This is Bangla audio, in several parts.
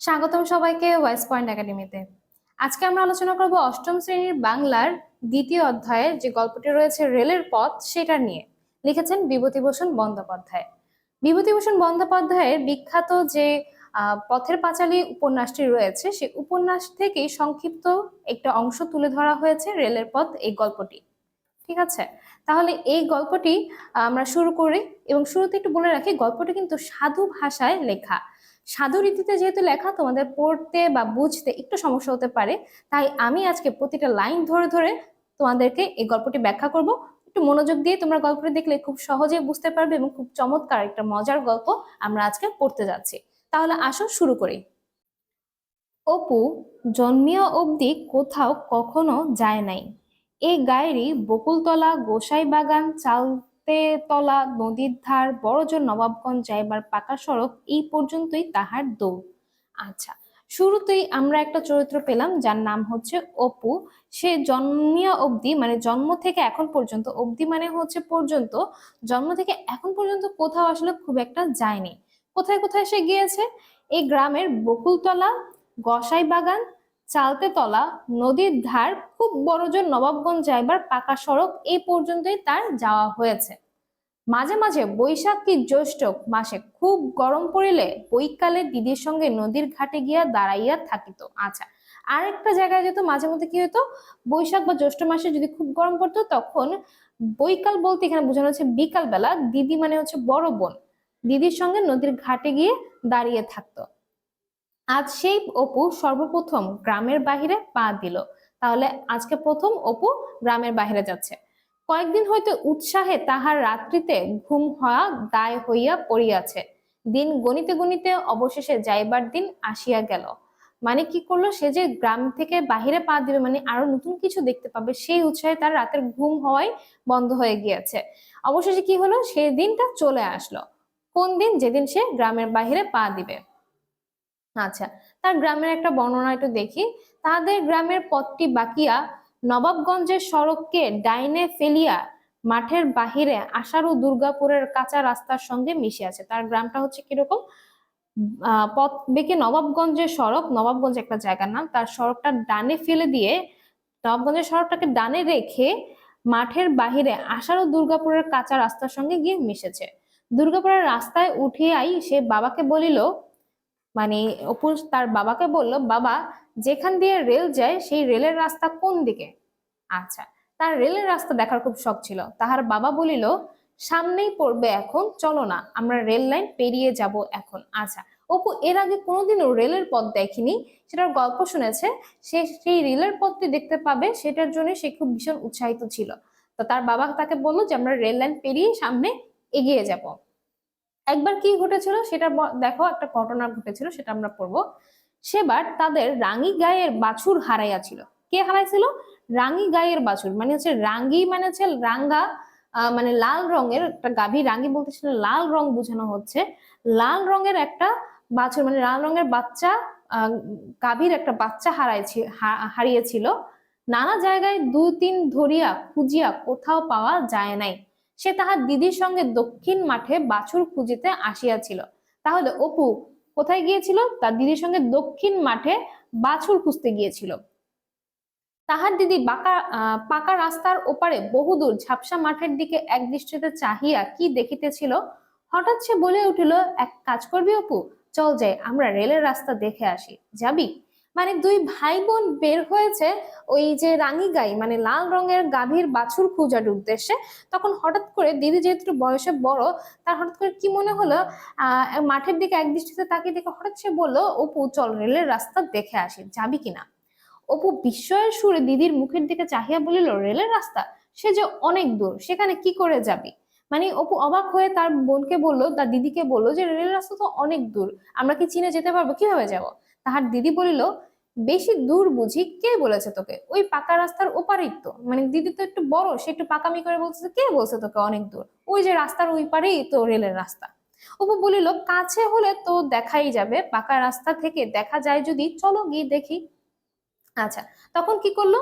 স্বাগতম সবাইকে ওয়েস্ট পয়েন্ট একাডেমিতে আজকে আমরা আলোচনা করব অষ্টম শ্রেণির বাংলার দ্বিতীয় অধ্যায়ে যে গল্পটি রয়েছে রেলের পথ, সেটা নিয়ে। লিখেছেন বিভূতিভূষণ বন্দ্যোপাধ্যায়। বিভূতিভূষণ বন্দ্যোপাধ্যায়ের বিখ্যাত যে পথের পাঁচালী উপন্যাসটি রয়েছে সেই উপন্যাস থেকেই সংক্ষিপ্ত একটা অংশ তুলে ধরা হয়েছে রেলের পথ এই গল্পটি। ঠিক আছে? তাহলে এই গল্পটি আমরা শুরু করি এবং শুরুতে একটু বলে রাখি, গল্পটি কিন্তু সাধু ভাষায় লেখা। সাধু রীতিতে যেহেতু লেখা, তোমাদের পড়তে বা বুঝতে একটু সমস্যা হতে পারে, তাই আমি আজকে প্রতিটা লাইন ধরে ধরে তোমাদেরকে এই গল্পটি ব্যাখ্যা করব। একটু মনোযোগ দিয়ে তোমরা গল্পটি দেখলে খুব সহজে বুঝতে পারবে এবং খুব চমৎকার একটা মজার গল্প আমরা আজকে পড়তে যাচ্ছি। তাহলে আসো, শুরু করি। অপু, জন্মিয়া অবধি কোথাও কখনো যায় নাই। এই গায়েরই বকুলতলা গোসাই বাগান চালতে তলা নদীর ধার, বড়জোর নবাবগঞ্জ যাইবার পাকা সড়ক, এই পর্যন্তই তাহার দৌড়। আচ্ছা শুরুতেই আমরা একটা চরিত্র পেলাম, যার নাম হচ্ছে অপু। সে জন্মিয়া অবধি মানে জন্ম থেকে এখন পর্যন্ত, অবধি মানে হচ্ছে পর্যন্ত, জন্ম থেকে এখন পর্যন্ত কোথাও আসলে খুব একটা যায়নি। কোথায় কোথায় সে গিয়েছে? এই গ্রামের বকুলতলা গসাই বাগান চালতে তলা, নদীর ধার, খুব বড়জোর নবাবগঞ্জ যাইবার পাকা সড়ক এই পর্যন্তই তার যাওয়া হয়েছে। মাঝে মাঝে বৈশাখ কি জ্যৈষ্ঠ মাসে খুব গরম পড়িলে বৈকালে দিদির সঙ্গে নদীর ঘাটে গিয়া দাঁড়াইয়া থাকিত আচ্ছা। আর একটা জায়গায় যেত, মাঝে মধ্যে কি হতো বৈশাখ বা জ্যৈষ্ঠ মাসে যদি খুব গরম পড়তো, তখন বৈকাল বলতে এখানে বোঝানো হচ্ছে বিকাল বেলা দিদি মানে হচ্ছে বড় বোন। দিদির সঙ্গে নদীর ঘাটে গিয়ে দাঁড়িয়ে থাকতো। আজ সেই অপু সর্বপ্রথম গ্রামের বাহিরে পা দিল। তাহলে আজকে প্রথম অপু গ্রামের বাহিরে যাচ্ছে। কয়েকদিন হয়তো উৎসাহে তাহার রাত্রিতে ঘুম হওয়া দায় হইয়া পড়িয়াছে। দিন গণিতে গণিতে অবশেষে যাইবার দিন আসিয়া গেল। মানে কি করল সে যে গ্রাম থেকে বাহিরে পা দিবে মানে আরও নতুন কিছু দেখতে পাবে, সেই উৎসাহে তার রাতের ঘুম হওয়াই বন্ধ হয়ে গিয়েছে। অবশেষে কি হলো? সেই দিনটা চলে আসলো। কোন দিন? যেদিন সে গ্রামের বাহিরে পা দিবে। আচ্ছা তার গ্রামের একটা বর্ণনা একটু দেখি। তাদের গ্রামের পথটি বাকিয়া নবাবগঞ্জের সড়ককে ডাইনে ফেলিয়া মাঠের বাহিরে আশারু দুর্গাপুরের কাঁচা রাস্তার সঙ্গে মিশে আছে। তার গ্রামটা হচ্ছে কীরকম? পথ বেঁকে নবাবগঞ্জের সড়ক, নবাবগঞ্জ একটা জায়গার নাম। তার সড়কটা ডানে ফেলে দিয়ে নবাবগঞ্জের সড়কটাকে ডানে রেখে মাঠের বাহিরে আশারু দুর্গাপুরের কাঁচা রাস্তার সঙ্গে গিয়ে মিশেছে। দুর্গাপুরের রাস্তায় উঠিয়াই সে বাবাকে বলিল মানে অপু তার বাবাকে বলল, বাবা, যেখান দিয়ে রেল যায়, সেই রেলের রাস্তা কোন দিকে? আচ্ছা তার রেলের রাস্তা দেখার খুব শখ ছিল। তাহার বাবা বলিল, সামনেই পড়বে এখন, চলো না, আমরা রেল লাইন পেরিয়ে যাব এখন। আচ্ছা অপু এর আগে কোনোদিনও রেলের পথ দেখেনি, সেটার গল্প শুনেছে। সে সেই রেলের পথটি দেখতে পাবে, সেটার জন্য সে খুব ভীষণ উৎসাহিত ছিল। তো তার বাবা তাকে বলল যে, আমরা রেল লাইন পেরিয়ে সামনে এগিয়ে যাব। একবার কি ঘটেছিল সেটা দেখো, একটা ঘটনা ঘটেছিল, সেটা আমরা পড়ব। সেবার তাদের রাঙি গায়ের বাছুর হারাইয়াছিল কে হারাইছিল? রাঙি গায়ের বাছুর মানে হচ্ছে রাঙ্গি মানে হচ্ছে রাঙ্গা মানে লাল রঙের একটা গাভী। রাঙ্গি বলতেছিল লাল রং বোঝানো হচ্ছে। লাল রঙের একটা বাছুর মানে লাল রঙের বাচ্চা গাভীর একটা বাচ্চা হারাইছি হারিয়েছিল। নানা জায়গায় দুই তিন ধরিয়া খুঁজিয়া কোথাও পাওয়া যায় নাই। সে তাহার দিদির সঙ্গে দক্ষিণ মাঠে বাছুর খুঁজিতে আসিয়াছিল। তাহলে অপু কোথায় গিয়েছিল? তার দিদির সঙ্গে দক্ষিণ মাঠে বাছুর খুঁজতে গিয়েছিল। তাহার দিদি বাঁকা পাকা রাস্তার ওপারে বহুদূর ঝাপসা মাঠের দিকে এক দৃষ্টিতে চাহিয়া কি দেখিতেছিল? হঠাৎ সে বলে উঠিল, এক কাজ করবি অপু? চল যাই, আমরা রেলের রাস্তা দেখে আসি। যাবি? মানে দুই ভাই বোন বের হয়েছে ওই যে রাঙি গাই মানে লাল রঙের গাভীর বাছুর খোঁজার উদ্দেশ্যে। তখন হঠাৎ করে দিদি যেহেতু বয়সে বড়, তার হঠাৎ করে কি মনে হলো? মাঠের দিকে এক দৃষ্টিতে তাকিয়ে দেখে হঠাৎ সে বলল, অপু, চল রেলের রাস্তা দেখে আসি, যাবি কিনা অপু বিস্ময়ের সুরে দিদির মুখের দিকে চাহিয়া বলিল, রেলের রাস্তা? সে যে অনেক দূর, সেখানে কি করে যাবি? মানে অপু অবাক হয়ে তার বোনকে বলল, তার দিদিকে বলল যে রেল রাস্তা তো অনেক দূর, আমরা কি চিনে যেতে পারব? কীভাবে যাব? তাহার দিদি বলিল, বেশি দূর বুঝি কে বলেছে তোকে? ওই পাকা রাস্তার ওপারেই তো। মানে দিদি তো একটু বড়, সে একটু পাকামি করে বলছে কে বলছে তোকে অনেক দূর? ওই যে রাস্তার ওই পারেই তো রেলের রাস্তা। অপু বলিল, কাছে হলে তো দেখাই যাবে, পাকা রাস্তা থেকে দেখা যায় যদি, চলো গিয়ে দেখি। আচ্ছা তখন কি করল?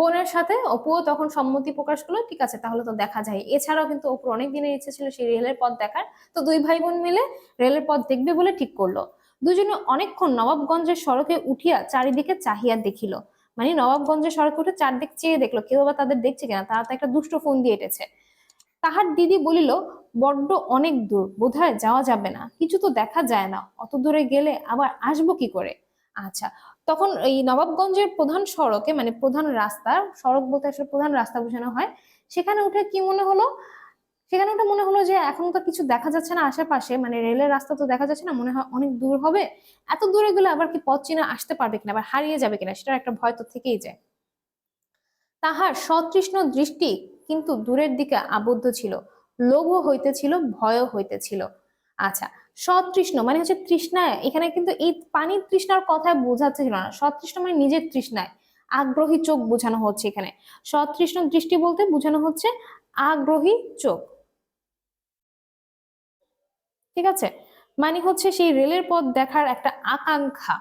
বোনের সাথে অপুও তখন সম্মতি প্রকাশ করল, ঠিক আছে, তাহলে তো দেখা যায়। এছাড়াও কিন্তু অপুর অনেক দিনের ইচ্ছে ছিল সেই রেলের পথ দেখার। তো দুই ভাই বোন মিলে রেলের পথ দেখবে বলে ঠিক করল। দুজনে অনেকক্ষণ নবাবগঞ্জের সড়কে উঠিয়া চারিদিকে চাহিয়া দেখিল। মানে নবাবগঞ্জের সড়কে উঠে চারদিক চেয়ে দেখল, কেউ আবার তাদের দেখছে কিনা? তারা তো একটা দুষ্ট ফোন দিয়ে এটেছে। তাহার দিদি বলিল, বড্ড অনেক দূর, বোধহয় যাওয়া যাবে না। কিছু তো দেখা যায় না। অত দূরে গেলে আবার আসব কি করে? আচ্ছা তখন এই নবাবগঞ্জের প্রধান সড়কে মানে প্রধান রাস্তা, সড়ক বলতে আসলে প্রধান রাস্তা বোঝানো হয়, সেখানে উঠে কি মনে হলো? সেখানে ওটা মনে হলো যে এখন তো কিছু দেখা যাচ্ছে না আশেপাশে মানে রেলের রাস্তা তো দেখা যাচ্ছে না, মনে হয় অনেক দূর হবে। এত দূরে গেলে আবার কি পথ চিনা আসতে পারবে কিনা আবার হারিয়ে যাবে কিনা সেটার একটা ভয় তো থেকেই যায়। তাহার সতৃষ্ণ দৃষ্টি কিন্তু দূরের দিকে আবদ্ধ ছিল, লোভও হইতেছিল, ভয়ও হইতেছিল। আচ্ছা সতৃষ্ণ মানে হচ্ছে তৃষ্ণায়, এখানে কিন্তু এই পানির তৃষ্ণার কথায় বোঝাচ্ছিল না। সতৃষ্ণ মানে নিজের তৃষ্ণায়, আগ্রহী চোখ বোঝানো হচ্ছে এখানে। সতৃষ্ণ দৃষ্টি বলতে বোঝানো হচ্ছে আগ্রহী চোখ। ঠিক আছে? মানে হচ্ছে সেই রেলের পথ দেখার একটা আকাঙ্ক্ষা।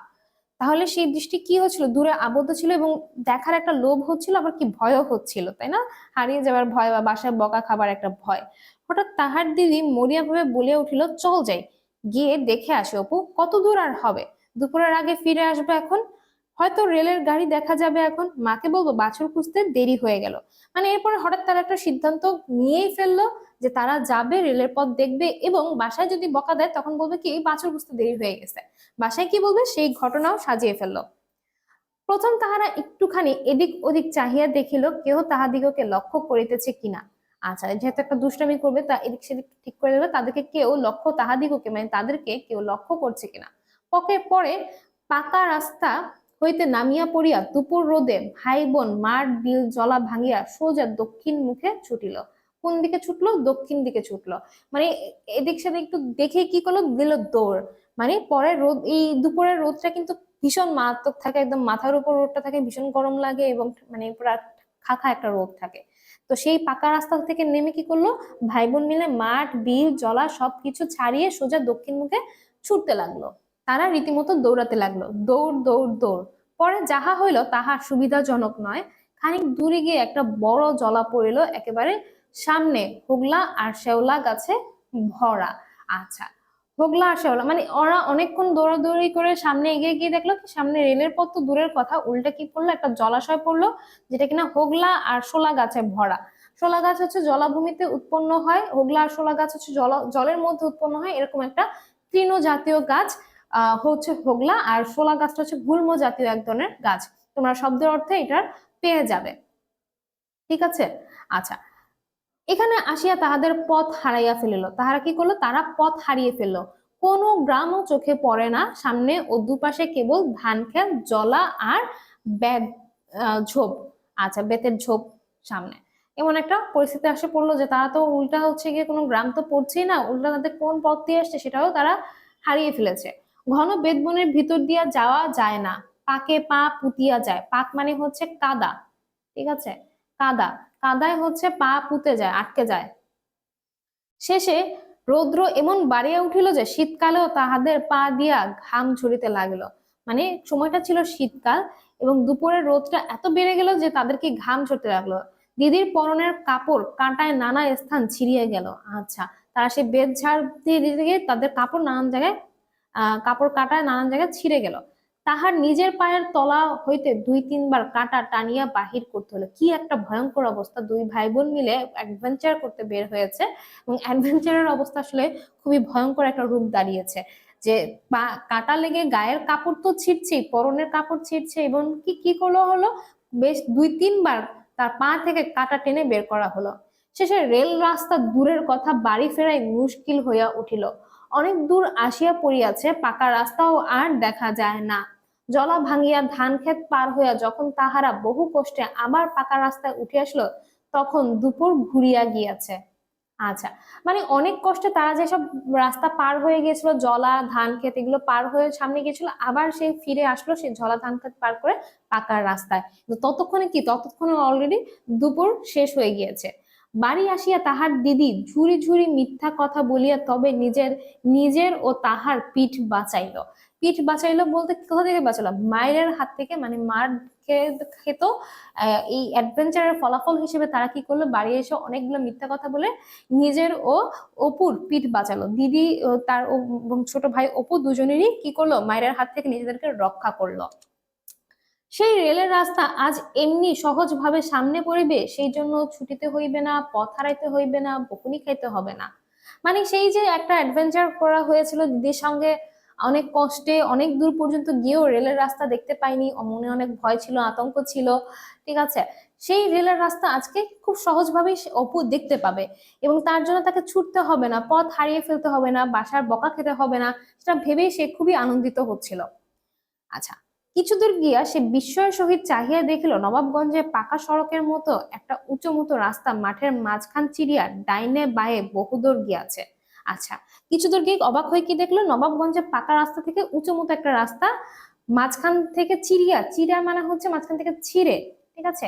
তাহলে সেই দৃষ্টি কি হচ্ছিল? দূরে আবদ্ধ ছিল এবং দেখার একটা লোভ হচ্ছিল, আবার কি ভয়ও হচ্ছিল, তাই না? হারিয়ে যাওয়ার ভয় বা বাসায় বকা খাবার একটা ভয়। হঠাৎ তাহার দিদি মরিয়া ভাবে বলে উঠিল, চল যাই, গিয়ে দেখে আসি অপু, কত দূর আর হবে? দুপুরের আগে ফিরে আসবে এখন? হয়তো রেলের গাড়ি দেখা যাবে এখন। মাকে বলব, বাছুর খুঁজতে দেরি হয়ে গেল। মানে এরপরে হঠাৎ তারা একটা সিদ্ধান্ত নিয়েই ফেলল যে তারা যাবে, রেলের পথ দেখবে এবং বাসায় যদি বকা দেয়, তখন বলবে কি, বাছুর খুঁজতে দেরি হয়ে গেছে। বাসায় কি বলবে? সেই ঘটনাও সাজিয়ে ফেলল। প্রথম তাহারা একটুখানি এদিক ওদিক চাহিয়া দেখিল, কেহ তাহাদিগকে লক্ষ্য করিতেছে কিনা। আচ্ছা যেহেতু একটা দুষ্টামি করবে, তা এদিক সেদিক ঠিক করে দেবে, তাদেরকে কেউ লক্ষ্য তাহাদিগকে মানে তাদেরকে কেউ লক্ষ্য করছে কিনা। পকে পরে পাকা রাস্তা হইতে নামিয়া পড়িয়া দুপুর রোদে ভাই বোন মাঠ বিল জলা ভাঙিয়া সোজা দক্ষিণ মুখে ছুটিল। কোন দিকে ছুটলো? দক্ষিণ দিকে ছুটলো। মানে এদিক সেদিক একটু দেখে কি করল? দিল দৌড়। মানে পরে রোদ, এই দুপুরের রোদটা কিন্তু ভীষণ মারাত্মক থাকে, একদম মাথার উপর রোদটা থাকে, ভীষণ গরম লাগে এবং মানে পুরা খাখা একটা রোদ থাকে। তো সেই পাকা রাস্তা থেকে নেমে কি করল? ভাই বোন মিলে মাঠ, বিল, জলা সবকিছু ছাড়িয়ে সোজা দক্ষিণ মুখে ছুটতে লাগল। তারা রীতিমতো দৌড়াতে লাগল। দৌড় দৌড় দৌড়। পরে যাহা হইল, তাহা সুবিধাজনক নয়। খানিক দূরে গিয়ে একটা বড় জলা পড়িল, একেবারে সামনে হোগলা আর শেওলা গাছে ভরা। আচ্ছা হোগলা আর শেওলা মানে ওরা অনেকক্ষণ দৌড়াদৌড়ি করে সামনে এগিয়ে গিয়ে দেখল কি সামনে রেলের পথ তো দূরের কথা, উল্টা কি পড়ল? একটা জলাশয় পড়ল যেটা কিনা হোগলা আর শোলা গাছে ভরা। শোলা গাছ হচ্ছে জলাভূমিতে উৎপন্ন হয়, হোগলা আর শোলা গাছ হচ্ছে জল, জলের মধ্যে উৎপন্ন হয়, এরকম একটা তৃণ জাতীয় গাছ, আহ, হচ্ছে হোগলা আর শোলা গাছটা হচ্ছে গুল্ম জাতীয় এক ধরনের গাছ। তোমরা শব্দের অর্থে এটার পেয়ে যাবে। ঠিক আছে? আচ্ছা এখানে আসিয়া তাহাদের পথ হারাইয়া ফেলিল। তাহারা কি করল? তারা পথ হারিয়ে ফেলল। কোনো গ্রামও চোখে পড়ে না। সামনে ও দুপাশে কেবল ধান খেত, জলা আর ব্যাগ ঝোপ। আচ্ছা বেতের ঝোপ সামনে। এমন একটা পরিস্থিতি আসে পড়ল যে তারা তো উল্টা হচ্ছে গিয়ে কোনো গ্রাম তো পড়ছেই না। উল্টা তাদের কোন পথ দিয়ে আসছে সেটাও তারা হারিয়ে ফেলেছে। ঘন বেদবনের ভিতর দিয়া যাওয়া যায় না। পাকে পা পুতিয়া যায়। পাক মানে হচ্ছে কাদা। ঠিক আছে? কাদা। কাদায় হচ্ছে পা পুঁতে যায়, আটকে যায়। শেষে রৌদ্র এমন বাড়িয়া উঠিল যে শীতকালেও তাহাদের পা দিয়া ঘাম ঝরিতে লাগল। মানে সময়টা ছিল শীতকাল এবং দুপুরের রোদটা এত বেড়ে গেল যে তাদেরকে ঘাম ঝরতে লাগল। দিদির পরনের কাপড় কাঁটায় নানা স্থান ছিঁড়িয়ে গেল। আচ্ছা তারা সেই বেদ ঝাড় দিয়ে দিতে গিয়ে তাদের কাপড় নানান জায়গায়, আহ, কাপড় কাটায় নানান জায়গায় ছিঁড়ে গেল। তাহার নিজের পায়ের তলা হইতে দুই তিনবার কাঁটা টানিয়া বাহির করতে হলো। কি একটা ভয়ঙ্কর অবস্থা। দুই ভাই বোন মিলে অ্যাডভেঞ্চার করতে বের হয়েছে এবং অ্যাডভেঞ্চারের অবস্থা আসলে খুবই ভয়ঙ্কর একটা রূপ দাঁড়িয়েছে। যে পা, কাটা লেগে গায়ের কাপড় তো ছিঁড়ছেই পরনের কাপড় ছিটছে এবং কি কি করল হলো? বেশ দুই তিনবার তার পা থেকে কাটা টেনে বের করা হলো। শেষে রেল রাস্তা দূরের কথা বাড়ি ফেরাই মুশকিল হইয়া উঠিল। অনেক দূর আসিয়া পড়িয়াছে, পাকা রাস্তাও আর দেখা যায় না। জলা ভাঙিয়া ধান ক্ষেত পার হইয়া যখন তাহারা বহু কষ্টে আবার পাকা রাস্তায় উঠে আসলো, তখন দুপুর ঘুরিয়া গিয়াছে। আচ্ছা মানে অনেক কষ্টে তারা যেসব রাস্তা পার হয়ে গিয়েছিল, জলা, ধান ক্ষেত এগুলো পার হয়ে সামনে গিয়েছিল, আবার সে ফিরে আসলো সে জলা, ধান ক্ষেত পার করে পাকার রাস্তায়। ততক্ষণে কি? ততক্ষণে অলরেডি দুপুর শেষ হয়ে গিয়েছে। বাড়ি আসিয়া তাহার দিদি ঝুরি ঝুরি মিথ্যা কথা বলিয়া তবে নিজের নিজের ও তাহার পিঠ বাঁচাইল। পিঠ বাঁচাইলো বলতে কোথা থেকে বাঁচালো মায়ের হাত থেকে মানে মার খেত এই অ্যাডভেঞ্চারের ফলাফল হিসেবে তারা কি করল? বাড়ি এসে অনেকগুলো মিথ্যা কথা বলে নিজের ও অপুর পিঠ বাঁচালো। দিদি তার ছোট ভাই অপু দুজনেরই কি করল? মায়ের হাত থেকে নিজেদেরকে রক্ষা করল। সেই রেলের রাস্তা আজ এমনি সহজভাবে সামনে পড়িবে, সেই জন্য ছুটিতে হইবে না, পথ হারাইতে হইবে না, বকুনি খাইতে হবে না। মানে সেই যে একটা অ্যাডভেঞ্চার করা হয়েছিল দিদির সঙ্গে, অনেক কষ্টে, অনেক দূর পর্যন্ত গিয়েও রেলের রাস্তা দেখতে পাইনি মনে অনেক ভয় ছিল, আতঙ্ক ছিল, ঠিক আছে? সেই রেলের রাস্তা আজকে খুব সহজভাবেই অপু দেখতে পাবে এবং তার জন্য তাকে ছুটতে হবে না, পথ হারিয়ে ফেলতে হবে না, বাসার বকা খেতে হবে না, সেটা ভেবেই সে খুবই আনন্দিত হচ্ছিল। আচ্ছা কিছু দূর গিয়া সে বিস্ময়ের সহিত চাহিয়া দেখিল, নবাবগঞ্জে পাকা সড়কের মতো একটা উঁচু মতো রাস্তা মাঠের মাঝখান চিরিয়া ডাইনে বায়ে বহুদূর গিয়াছে। আচ্ছা কিছু দূর গিয়ে অবাক হয়ে কি দেখল? নবাবগঞ্জে পাকা রাস্তা থেকে উঁচু মতো একটা রাস্তা মাঝখান থেকে চিরিয়া চিরিয়া মানে হচ্ছে মাঝখান থেকে ছিঁড়ে, ঠিক আছে?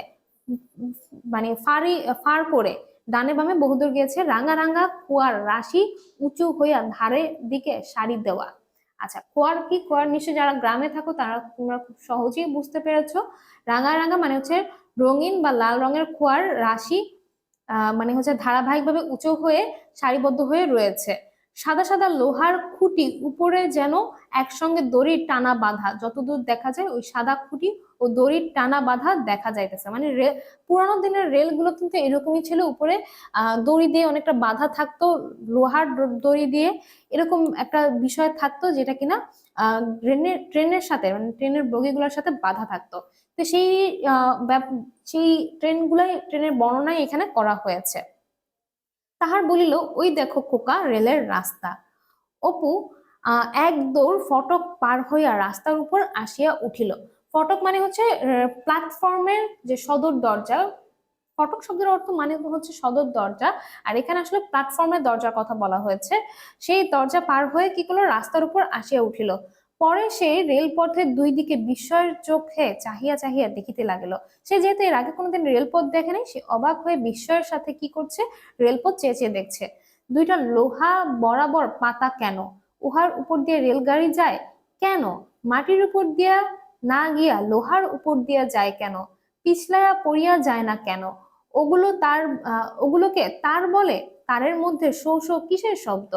মানে ফারি ফার করে ডানে বামে বহুদূর গিয়েছে। রাঙা রাঙা কুয়ার রাশি উঁচু হইয়া ধারে দিকে সারি দেওয়া। আচ্ছা খোয়ার কি? খোয়ার নিশ্চয় যারা গ্রামে থাকো, তারা তোমরা খুব সহজেই বুঝতে পেরেছ। রাঙা রাঙা মানে হচ্ছে রঙিন বা লাল রঙের খোয়ার রাশি মানে হচ্ছে ধারাবাহিকভাবে উঁচু হয়ে সারিবদ্ধ হয়ে রয়েছে। সাদা সাদা লোহার খুঁটি উপরে যেন একসঙ্গে দড়ির টানা বাঁধা। যতদূর দেখা যায় ওই সাদা খুঁটি ও দড়ির টানা বাঁধা দেখা যাইতেছে। মানে পুরানো দিনের রেলগুলো কিন্তু এরকমই ছিল। উপরে দড়ি দিয়ে অনেকটা বাঁধা থাকতো, লোহার দড়ি দিয়ে এরকম একটা বিষয় থাকতো যেটা কিনা ট্রেনের ট্রেনের সাথে মানে ট্রেনের বগিগুলোর সাথে বাধা থাকতো। তো সেই সেই ট্রেনগুলাই, ট্রেনের বর্ণনায় এখানে করা হয়েছে। তাহার বলিল, ওই দেখো খোকা, রেলের রাস্তা। অপু এক দৌড় ফটক পার হইয়া রাস্তার উপর আসিয়া উঠিল। ফটক মানে হচ্ছে প্ল্যাটফর্মের যে সদর দরজা। ফটক শব্দের অর্থ মানে হচ্ছে সদর দরজা। আর এখানে আসলে প্ল্যাটফর্মের দরজার কথা বলা হয়েছে। সেই দরজা পার হয়ে কি করল? রাস্তার উপর আসিয়া উঠিল। পরে সে রেলপথের দুই দিকে বিস্ময়ের চোখে চাহিয়া চাহিয়া দেখিতে লাগিল। সে যেহেতু এর আগে কোনোদিন রেলপথ দেখে নাই সে অবাক হয়ে বিস্ময়ের সাথে কি করছে, রেলপথ চেয়ে চেয়ে দেখছে। দুইটা লোহা বরাবর পাতা কেন? উহার উপর দিয়ে রেলগাড়ি যায় কেন? মাটির উপর দিয়া না গিয়া লোহার উপর দিয়া যায় কেন? পিছলায়া পড়িয়া যায় না কেন? ওগুলো তার ওগুলোকে তার বলে তারের মধ্যে শো শো কিসের শব্দ?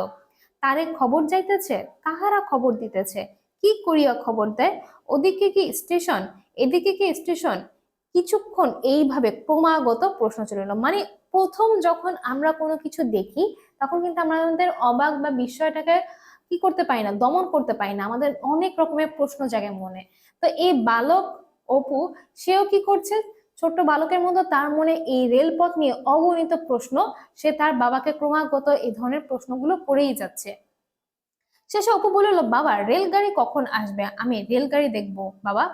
তারে খবর যাইতেছে কাহারা খবর দিতেছে। কি করিয়া খবর দেয়? ওদিকে কি স্টেশন? এদিকে কি স্টেশন? কিছুক্ষণ এইভাবে ক্রমাগত প্রশ্ন চলিল। মানে প্রথম যখন আমরা কোনো কিছু দেখি, তখন কিন্তু আমরা আমাদের অবাক বা বিস্ময়টাকে কি করতে পারি না, দমন করতে পারি না। আমাদের অনেক রকমের প্রশ্ন জাগে মনে। তো এই বালক অপু, সেও কি করছে? ছোট্ট বালকের মতো তার মনে এই রেলপথ নিয়ে অগণিত প্রশ্ন, সে তার বাবাকে ক্রমাগত এই ধরনের প্রশ্নগুলো করেই যাচ্ছে। শেষে অপু বলল, বাবা, রেলগাড়ি কখন আসবে? আমি রেলগাড়ি দেখব, বাবা।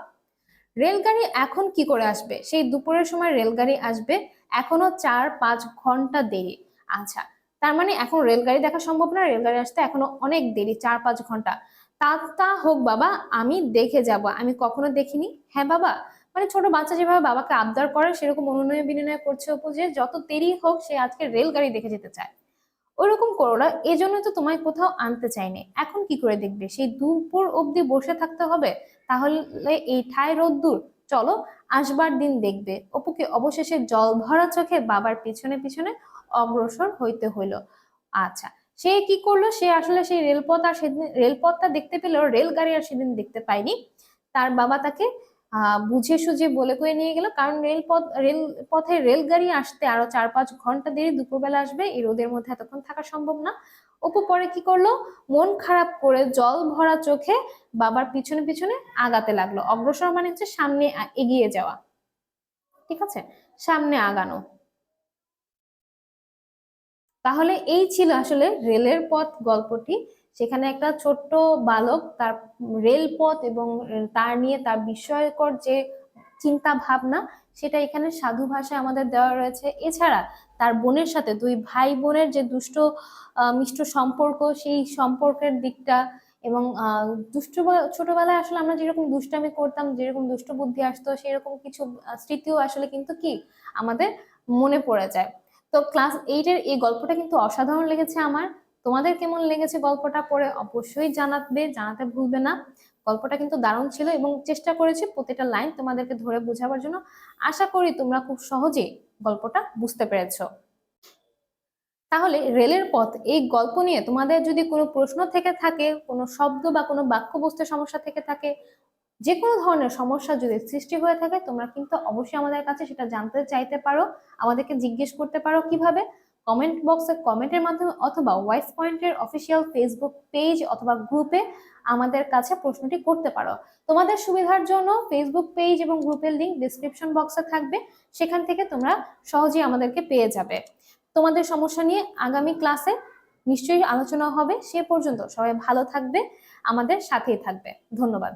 রেলগাড়ি এখন কি করে আসবে? সেই দুপুরের সময় রেলগাড়ি আসবে এখনও চার পাঁচ ঘণ্টা দেরি। আচ্ছা তার মানে এখন রেলগাড়ি দেখা সম্ভব না, রেলগাড়ি আসতে এখনও অনেক দেরি, চার পাঁচ ঘণ্টা। তা তা হোক, বাবা, আমি দেখে যাব। আমি কখনো দেখিনি? হ্যাঁ বাবা। মানে ছোট বাচ্চা যেভাবে বাবাকে আবদার করে, সেরকম অনুনয় বিনিময় করছে অপু যে, যত দেরি হোক, সে আজকে রেলগাড়ি দেখে যেতে চায়। ওরকম করো না, এজন্য তো তোমায় কোথাও আনতে চাইনি। এখন কি করে দেখবে? সেই দুপুর অবধি বসে থাকতে হবে? তাহলে এই ঠায় রোদ্দুর, চলো আসবার দিন দেখবে। অপুকে অবশেষে জল ভরা চোখে বাবার পিছনে পিছনে অগ্রসর হইতে হইল। আচ্ছা সে কি করল? সে আসলে সেই রেলপথ আর সেদিন, রেলপথটা দেখতে পেলেও রেলগাড়ি আর সেদিন দেখতে পায়নি। তার বাবা তাকে বুঝে সুঝে বলে করে নিয়ে গেল। কারণ রেলপথ রেলপথে রেলগাড়ি আসতে আরও চার পাঁচ ঘণ্টা দেরি দুপুরবেলা আসবে, এই রোদের মধ্যে এতক্ষণ থাকা সম্ভব না। অপু পরে কি করল? মন খারাপ করে জল ভরা চোখে বাবার পিছনে পিছনে আগাতে লাগল। অগ্রসর মানে হচ্ছে সামনে এগিয়ে যাওয়া। ঠিক আছে? সামনে আগানো। তাহলে এই ছিল আসলে রেলের পথ গল্পটি। সেখানে একটা ছোট্ট বালক তার রেলপথ এবং তার নিয়ে তার বিস্ময়কর যে চিন্তা ভাবনা সেটা এখানে সাধু ভাষায় আমাদের দেওয়া রয়েছে। এছাড়া তার বোনের সাথে দুই ভাই বোনের যে দুষ্ট মিষ্ট সম্পর্ক, সেই সম্পর্কের দিকটা এবং দুষ্ট ছোটবেলায় আসলে আমরা যেরকম দুষ্টামি করতাম, যেরকম দুষ্ট বুদ্ধি আসতো, সেরকম কিছু স্মৃতিও আসলে কিন্তু কি আমাদের মনে পড়ে যায়। তো ক্লাস এইটের এই গল্পটা কিন্তু অসাধারণ লেগেছে আমার। তোমাদের কেমন লেগেছে গল্পটা পড়ে অবশ্যই জানাবে, জানাতে ভুলবে না। গল্পটা কিন্তু দারুণ ছিল এবং চেষ্টা করেছি প্রতিটা লাইন তোমাদেরকে ধরে বোঝাবার জন্য। আশা করি তোমরা খুব সহজেই গল্পটা বুঝতে পেরেছ। তাহলে রেলের পথ, এই গল্প নিয়ে তোমাদের যদি কোনো প্রশ্ন থেকে থাকে, কোনো শব্দ বা কোনো বাক্য বুঝতে সমস্যা থেকে থাকে যে কোনো ধরনের সমস্যা যদি সৃষ্টি হয়ে থাকে, তোমরা কিন্তু অবশ্যই আমাদের কাছে সেটা জানতে চাইতে পারো, আমাদেরকে জিজ্ঞেস করতে পারো কীভাবে। কমেন্ট বক্সে কমেন্টের মাধ্যমে অথবা ওয়াইস পয়েন্টের অফিসিয়াল ফেসবুক পেজ অথবা গ্রুপে আমাদের কাছে প্রশ্নটি করতে পারো। তোমাদের সুবিধার জন্য ফেসবুক পেজ এবং গ্রুপের লিংক ডিসক্রিপশন বক্সে থাকবে। সেখান থেকে তোমরা সহজেই আমাদেরকে পেয়ে যাবে। তোমাদের সমস্যা নিয়ে আগামী ক্লাসে নিশ্চয়ই আলোচনা হবে। সে পর্যন্ত সবাই ভালো থাকবে, আমাদের সাথেই থাকবে। ধন্যবাদ।